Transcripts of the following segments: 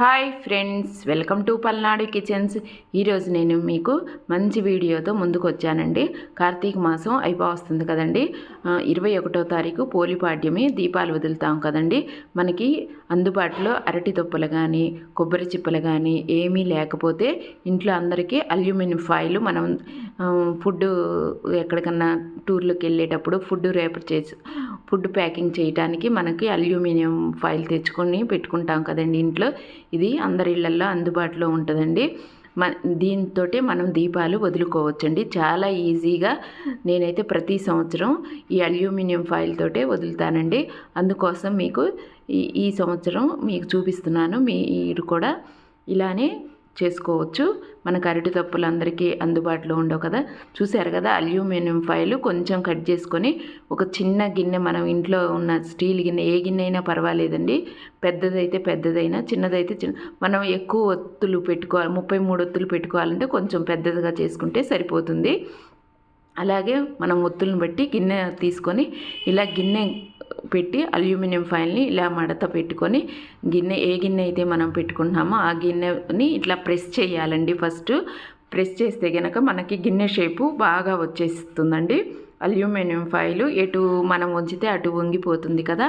Hi friends welcome to Palnadu kitchens. ఈరోజు నేను మీకు మంచి వీడియోతో ముందుకు వచ్చానండి కార్తీక మాసం అయిపోవస్తుంది కదండి. ఇరవై ఒకటో తారీఖు పోలిపాడ్యమి దీపాలు వదులుతాం కదండి. మనకి అందుబాటులో అరటి తొప్పలు కానీ కొబ్బరి చిప్పలు కానీ ఏమీ లేకపోతే ఇంట్లో అందరికీ అల్యూమినియం ఫాయిల్ మనం ఫుడ్ ఎక్కడికన్నా టూర్లకు వెళ్ళేటప్పుడు ఫుడ్ రేపర్ చేసి ఫుడ్ ప్యాకింగ్ చేయడానికి మనకి అల్యూమినియం ఫాయిల్ తెచ్చుకొని పెట్టుకుంటాం కదండి ఇంట్లో. ఇది అందరి ఇళ్ళల్లో అందుబాటులో ఉంటుందండి. మ దీంతో మనం దీపాలు వదులుకోవచ్చండి. చాలా ఈజీగా నేనైతే ప్రతి సంవత్సరం ఈ అల్యూమినియం ఫాయిల్ తోటే వదులుతానండి. అందుకోసం మీకు ఈ ఈ సంవత్సరం మీకు చూపిస్తున్నాను. మీరు కూడా ఇలానే చేసుకోవచ్చు. మనకు అరటి తప్పులు అందరికీ అందుబాటులో ఉండవు కదా. చూశారు కదా అల్యూమినియం ఫైల్ కొంచెం కట్ చేసుకొని ఒక చిన్న గిన్నె మనం ఇంట్లో ఉన్న స్టీల్ గిన్నె ఏ గిన్నె అయినా పర్వాలేదండి. పెద్దదైతే పెద్దదైనా చిన్నదైతే చిన్న మనం ఎక్కువ ఒత్తులు పెట్టుకోవాలి ముప్పై మూడు ఒత్తులు పెట్టుకోవాలంటే కొంచెం పెద్దదిగా చేసుకుంటే సరిపోతుంది. అలాగే మనం ఒత్తులను బట్టి గిన్నె తీసుకొని ఇలా గిన్నె పెట్టి అల్యూమినియం ఫాయిల్ని ఇలా మడత పెట్టుకొని గిన్నె ఏ గిన్నె అయితే మనం పెట్టుకుంటున్నామో ఆ గిన్నెని ఇట్లా ప్రెస్ చేయాలండి. ఫస్ట్ ప్రెస్ చేస్తే కనుక మనకి గిన్నె షేపు బాగా వచ్చేస్తుందండి. అల్యూమినియం ఫాయిల్ ఎటు మనం ఉంచితే అటు వంగిపోతుంది కదా.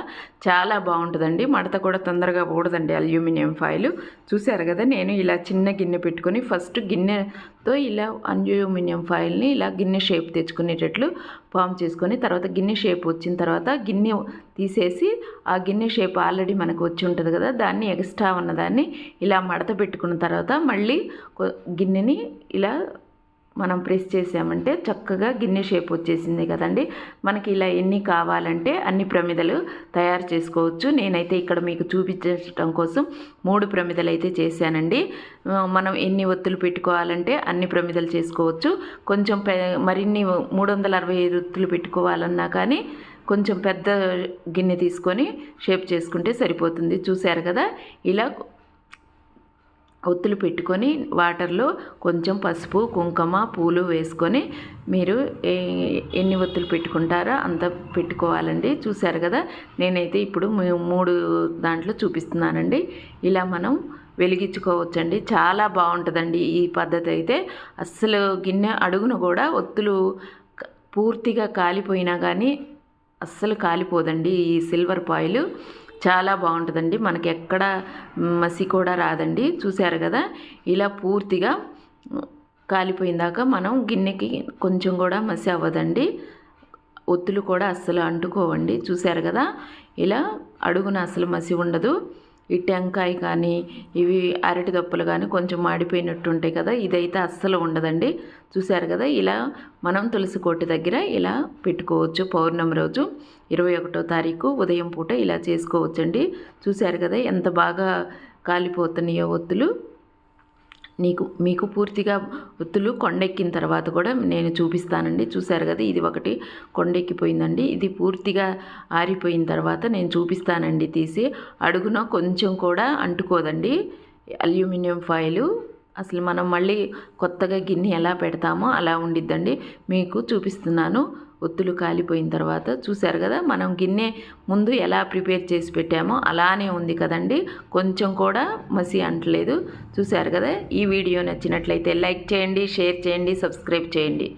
చాలా బాగుంటుందండి. మడత కూడా తొందరగా పోడదండి అల్యూమినియం ఫాయిల్ చూశారు కదా నేను ఇలా చిన్న గిన్నె పెట్టుకొని ఫస్ట్ గిన్నెతో ఇలా అల్యూమినియం ఫాయిల్ని ఇలా గిన్నె షేప్ తెచ్చుకునేటట్లు ఫామ్ చేసుకొని తర్వాత గిన్నె షేప్ వచ్చిన తర్వాత గిన్నె తీసేసి ఆ గిన్నె షేప్ ఆల్రెడీ మనకు వచ్చి ఉంటుంది కదా దాన్ని ఎక్స్ట్రా ఉన్నదాన్ని ఇలా మడత పెట్టుకున్న తర్వాత మళ్ళీ గిన్నెని ఇలా మనం ప్రెస్ చేసామంటే చక్కగా గిన్నె షేప్ వచ్చేసింది కదండి. మనకి ఇలా ఎన్ని కావాలంటే అన్ని ప్రమిదలు తయారు చేసుకోవచ్చు. నేనైతే ఇక్కడ మీకు చూపించడం కోసం మూడు ప్రమిదలు అయితే చేశానండి మనం ఎన్ని ఒత్తులు పెట్టుకోవాలంటే అన్ని ప్రమిదలు చేసుకోవచ్చు. కొంచెం పె మరిన్ని మూడు వందల అరవై ఐదు ఒత్తులు పెట్టుకోవాలన్నా కానీ కొంచెం పెద్ద గిన్నె తీసుకొని షేప్ చేసుకుంటే సరిపోతుంది. చూశారు కదా? ఇలా ఒత్తులు పెట్టుకొని వాటర్లో కొంచెం పసుపు కుంకుమ పూలు వేసుకొని మీరు ఎన్ని ఒత్తులు పెట్టుకుంటారో అంత పెట్టుకోవాలండి. చూశారు కదా? నేనైతే ఇప్పుడు మూడు దాంట్లో చూపిస్తున్నానండి. ఇలా మనం వెలిగించుకోవచ్చండి. చాలా బాగుంటుందండి ఈ పద్ధతి అయితే. అస్సలు గిన్నె అడుగును కూడా ఒత్తులు పూర్తిగా కాలిపోయినా కానీ అస్సలు కాలిపోదండి ఈ సిల్వర్ పాయిల్. చాలా బాగుంటుందండి. మనకి ఎక్కడ మసి కూడా రాదండి. చూశారు కదా? ఇలా పూర్తిగా కాలిపోయిందాక మనం గిన్నెకి కొంచెం కూడా మసి అవ్వదండి. ఒత్తులు కూడా అస్సలు అంటుకోవండి. చూశారు కదా? ఇలా అడుగున అసలు మసి ఉండదు. ఈ టెంకాయ కానీ ఇవి అరటి దప్పులు కానీ కొంచెం మాడిపోయినట్టు ఉంటాయి కదా ఇదైతే అస్సలు ఉండదండి. చూశారు కదా ఇలా మనం తులసి కోటి దగ్గర ఇలా పెట్టుకోవచ్చు పౌర్ణమి రోజు. ఇరవై ఒకటో తారీఖు ఉదయం పూట ఇలా చేసుకోవచ్చండి. చూశారు కదా ఎంత బాగా కాలిపోతున్నాయో ఒత్తులు. నీకు మీకు పూర్తిగా ఒత్తులు కొండెక్కిన తర్వాత కూడా నేను చూపిస్తానండి. చూశారు కదా ఇది ఒకటి కొండెక్కిపోయిందండి. ఇది పూర్తిగా ఆరిపోయిన తర్వాత నేను చూపిస్తానండి తీసి. అడుగున కొంచెం కూడా అంటుకోదండి. అల్యూమినియం ఫాయిల్ అసలు మనం మళ్ళీ కొత్తగా గిన్నె ఎలా పెడతామో అలా ఉండిద్దండి. మీకు చూపిస్తున్నాను. ఒత్తులు కాలిపోయిన తర్వాత చూశారు కదా మనం గిన్నె ముందు ఎలా ప్రిపేర్ చేసి పెట్టామో అలానే ఉంది కదండి. కొంచెం కూడా మసి అంటలేదు. చూశారు కదా ఈ వీడియో నచ్చినట్లయితే లైక్ చేయండి షేర్ చేయండి సబ్స్క్రైబ్ చేయండి.